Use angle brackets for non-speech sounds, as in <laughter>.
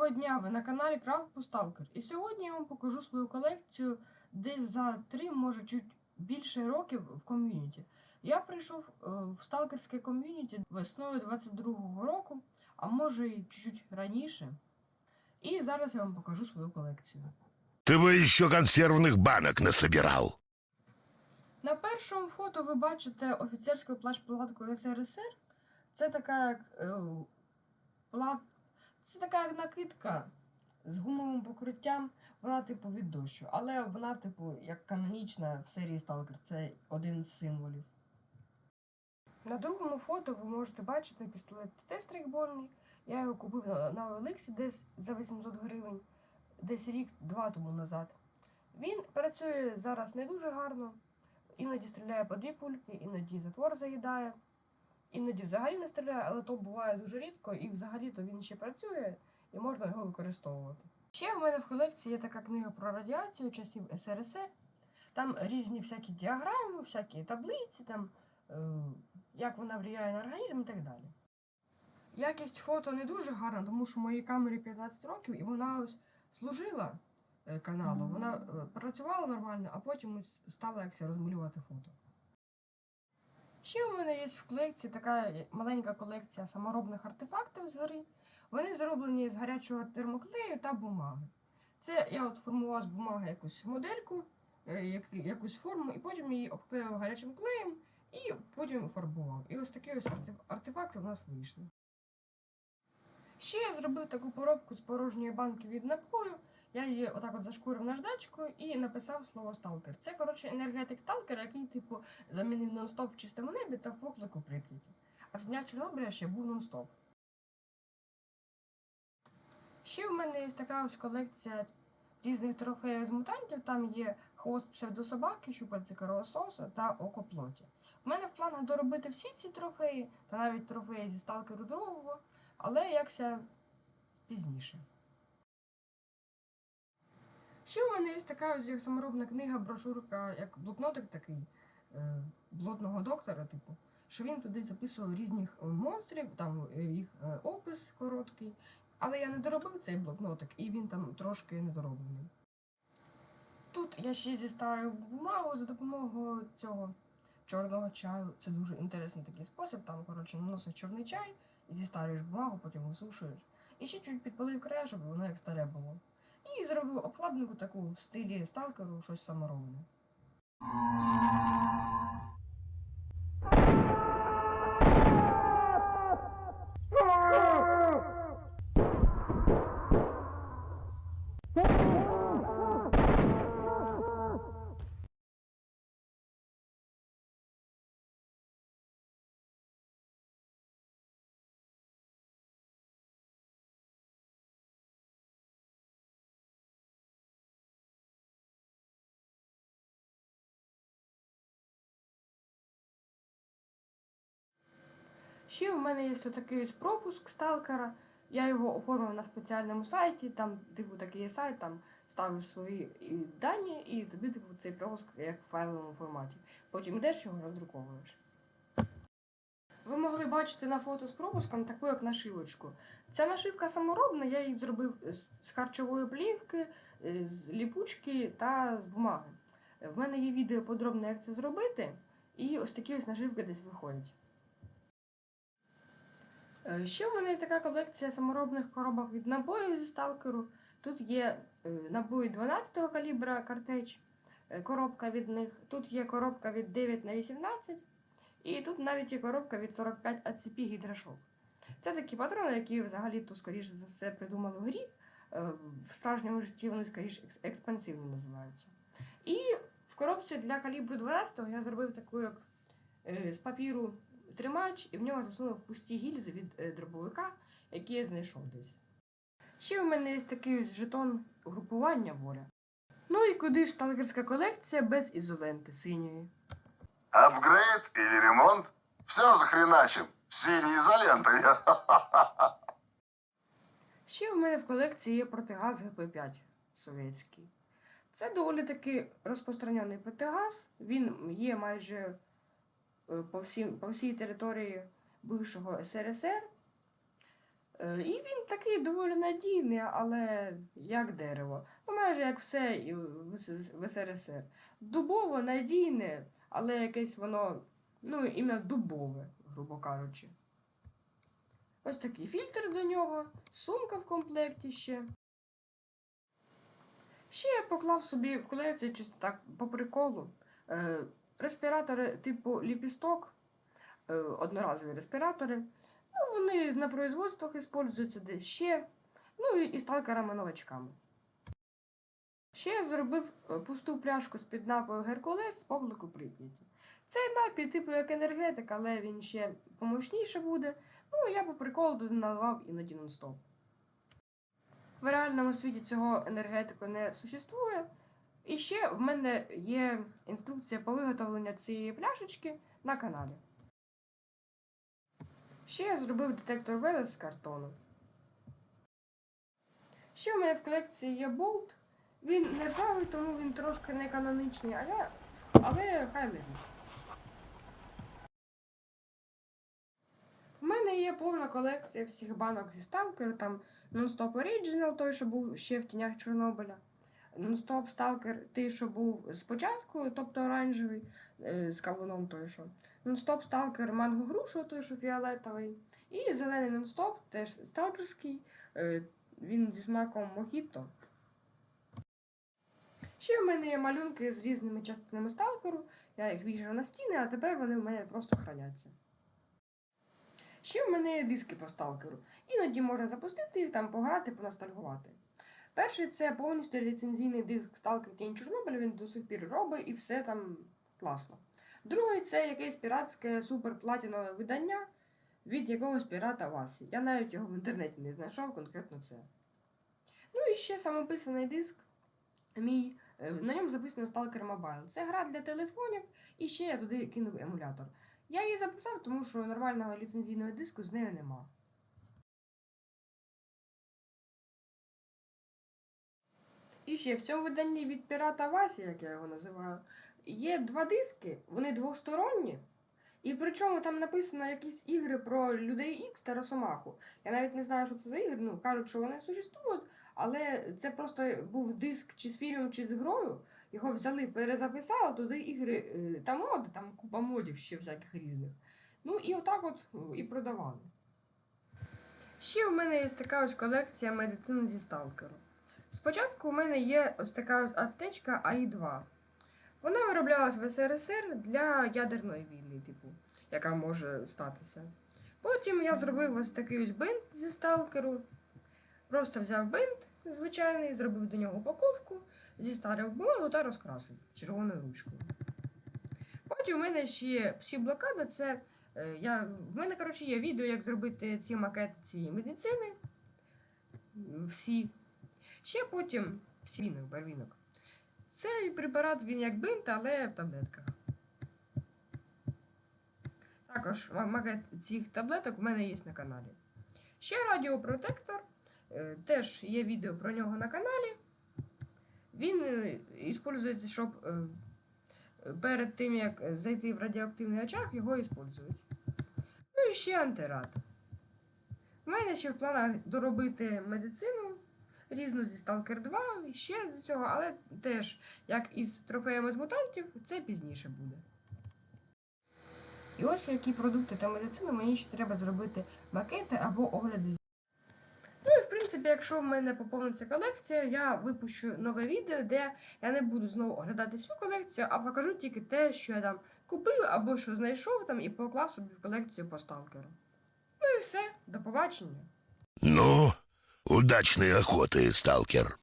Доброго дня! Ви на каналі Крафт Посталкер. І сьогодні я вам покажу свою колекцію десь за три, може чуть більше років в ком'юніті. Я прийшов е, в сталкерське ком'юніті весною 22-го року, а може і чуть раніше. І зараз я вам покажу свою колекцію. Ты бы еще консервных банок насобирал. На першому фото ви бачите офіцерську плащ-палатку СРСР. Це така як е, плат... це така як накидка з гумовим покриттям. Вона типу від дощу. Але вона, типу, як канонічна в серії Stalker. Це один з символів. На другому фото ви можете бачити пістолет стрейкбольний. Я його купив на, Олексі десь за 800 гривень, десь рік-два тому назад. Він працює зараз не дуже гарно. Іноді стріляє по дві пульки, іноді затвор заїдає, іноді взагалі не стріляє, але то буває дуже рідко, і взагалі то він ще працює і можна його використовувати. Ще в мене в колекції є така книга про радіацію часів СРСР. Там різні всякі діаграми, всякі таблиці, там, е, як вона впливає на організм і так далі. Якість фото не дуже гарна, тому що моїй камері 15 років, і вона ось служила е, каналу. Вона е, працювала нормально, а потім ось стала якось розмалювати фото. Ще у мене є в колекції така маленька колекція саморобних артефактів з гори. Вони зроблені з гарячого термоклею та бумаги. Це я от формував з бумаги якусь модельку, е, якусь форму, і потім її обклеїв гарячим клеєм і потім фарбував. І ось такі ось артефакти у нас вийшли. Ще я зробив таку поробку з порожньої банки від напою. Я її отак от зашкурив наждачкою і написав слово сталкер. Це, коротше, енергетик сталкер, який, типу, замінив нон-стоп в чистому небі та в поклику Прип'яті. А в дня Чорнобиля ще був нон-стоп. Ще в мене є така ось колекція різних трофеїв з мутантів. Там є хвост псевдособаки, щупальці кровососа та око плоті. У мене в планах доробити всі ці трофеї, та навіть трофеї зі сталкеру другого, але якся пізніше. Ще у мене є така як саморобна книга, брошурка, як блокнотик такий е, блудного доктора, типу, що він туди записував різних е, монстрів, там е, їх опис короткий. Але я не доробив цей блокнотик, і він там трошки недороблений. Тут я ще зістарив бумагу за допомогою цього чорного чаю. Це дуже інтересний такий спосіб. Там, коротше, наносиш чорний чай, і зістарюєш бумагу, потім висушуєш. І ще чуть підпалив край, щоб воно як старе було. І зробив обкладинку таку в стилі сталкеру, щось саморобне. Ще в мене є такий ось пропуск сталкера. Я його оформив на спеціальному сайті. Там, типу, такий є сайт, там ставиш свої дані, і тобі типу, цей пропуск як в файловому форматі. Потім йдеш його роздруковуєш. Ви могли бачити на фото з пропуском таку як нашивочку. Ця нашивка саморобна, я її зробив з- харчової плівки, е, з ліпучки та з бумаги. В мене є відео подробне, як це зробити, і ось такі ось нашивки десь виходять. Е, Ще в мене є така колекція саморобних коробок від набоїв зі сталкеру. Тут є е, набої 12-го калібра картеч, е, коробка від них. Тут є коробка від 9 на 18 і тут навіть є коробка від 45 ACP гідрошок. Це такі патрони, які взагалі то, скоріше за все, придумали в грі. В справжньому житті вони скоріше експансивно називаються. І в коробці для калібру 12 я зробив таку як з папіру тримач, і в нього засунув пусті гільзи від е, дробовика, які я знайшов десь. Ще в мене є такий ось жетон групування воля. Ну і куди ж сталкерська колекція без ізоленти синьої. Апгрейд или ремонт? Все захреначим. Синей изолентой. <laughs> Ще в мене в колекції є протигаз ГП5 совєтський. Це доволі таки розпространений протигаз. Він є майже по, всім, по всій території бившого СРСР. Е, І він такий доволі надійний, але як дерево. Ну, майже як все в СРСР. Дубово надійне, але якесь воно, ну, іменно дубове, грубо кажучи. Ось такий фільтр до нього, сумка в комплекті ще. Ще я поклав собі в колекцію чисто так по приколу. Респіратори типу ліпісток, е, одноразові респіратори. Ну, вони на производствах використовуються десь ще. Ну і, і сталкерами новачками. Ще я зробив е, пусту пляшку з-під напою Геркулес з поклику Прип'яті. Цей напій, типу як енергетик, але він ще помощніше буде. Ну, я по приколу туди наливав іноді нон-стоп. В реальному світі цього енергетику не существує. І ще в мене є інструкція по виготовленню цієї пляшечки на каналі. Ще я зробив детектор Велес з картону. Ще в мене в колекції є болт. Він не правий, тому він трошки не канонічний, але, але хай лежить. В мене є повна колекція всіх банок зі Stalker, там Non-Stop Original, той, що був ще в тінях Чорнобиля. Non-Stop Stalker, той, що був спочатку, тобто оранжевий, е, з кавуном той, що. Non-Stop Stalker Манго Грушу, той, що фіолетовий. І зелений Non-Stop, теж сталкерський, е, він зі смаком мохіто. Ще в мене є малюнки з різними частинами сталкеру. Я їх вішав на стіни, а тепер вони в мене просто храняться. Ще в мене є диски по сталкеру. Іноді можна запустити їх там, пограти, поностальгувати. Перший це повністю ліцензійний диск Stalker Тінь Чорнобиля, він до сих пір робить і все там класно. Другий це якесь піратське суперплатінове видання від якогось пірата Васі. Я навіть його в інтернеті не знайшов, конкретно це. Ну і ще самописаний диск мій. е, На ньому записано Stalker Mobile. Це гра для телефонів, і ще я туди кинув емулятор. Я її записав, тому що нормального ліцензійного диску з нею нема. І ще в цьому виданні від пірата Васі, як я його називаю, є два диски, вони двосторонні. І причому там написано якісь ігри про людей Ікс та Росомаху. Я навіть не знаю, що це за ігри. Ну, кажуть, що вони существують, але це просто був диск чи з фільмом, чи з грою. Його взяли, перезаписали, туди ігри е, та моди, там купа модів ще всяких різних. Ну і отак от і продавали. Ще у мене є така ось колекція медицини зі сталкеру. Спочатку у мене є ось така аптечка АІ-2. Вона вироблялась в СРСР для ядерної війни, типу, яка може статися. Потім я зробив ось такий ось бинт зі сталкеру. Просто взяв бинт звичайний, зробив до нього упаковку, зістарив бумагу та розкрасив червоною ручкою. Потім у мене ще є всі блокади. Це е, я, в мене, коротше, є відео, як зробити ці макети цієї медицини. Всі. Ще потім всі барвінок. Цей препарат він як бинт, але в таблетках. Також макет цих таблеток у мене є на каналі. Ще радіопротектор. е, Теж є відео про нього на каналі. Він е, іспользується, щоб е, перед тим, як зайти в радіоактивний очаг, його іспользують. Ну і ще антирад. У мене ще в планах доробити медицину різну зі Stalker 2, ще до цього, але теж, як із трофеями з мутантів, це пізніше буде. І ось які продукти та медицину мені ще треба зробити макети або огляди. Ну і в принципі, якщо в мене поповниться колекція, я випущу нове відео, де я не буду знову оглядати всю колекцію, а покажу тільки те, що я там купив або що знайшов там і поклав собі в колекцію по сталкеру. Ну і все, до побачення. Ну, удачной охоты, сталкер.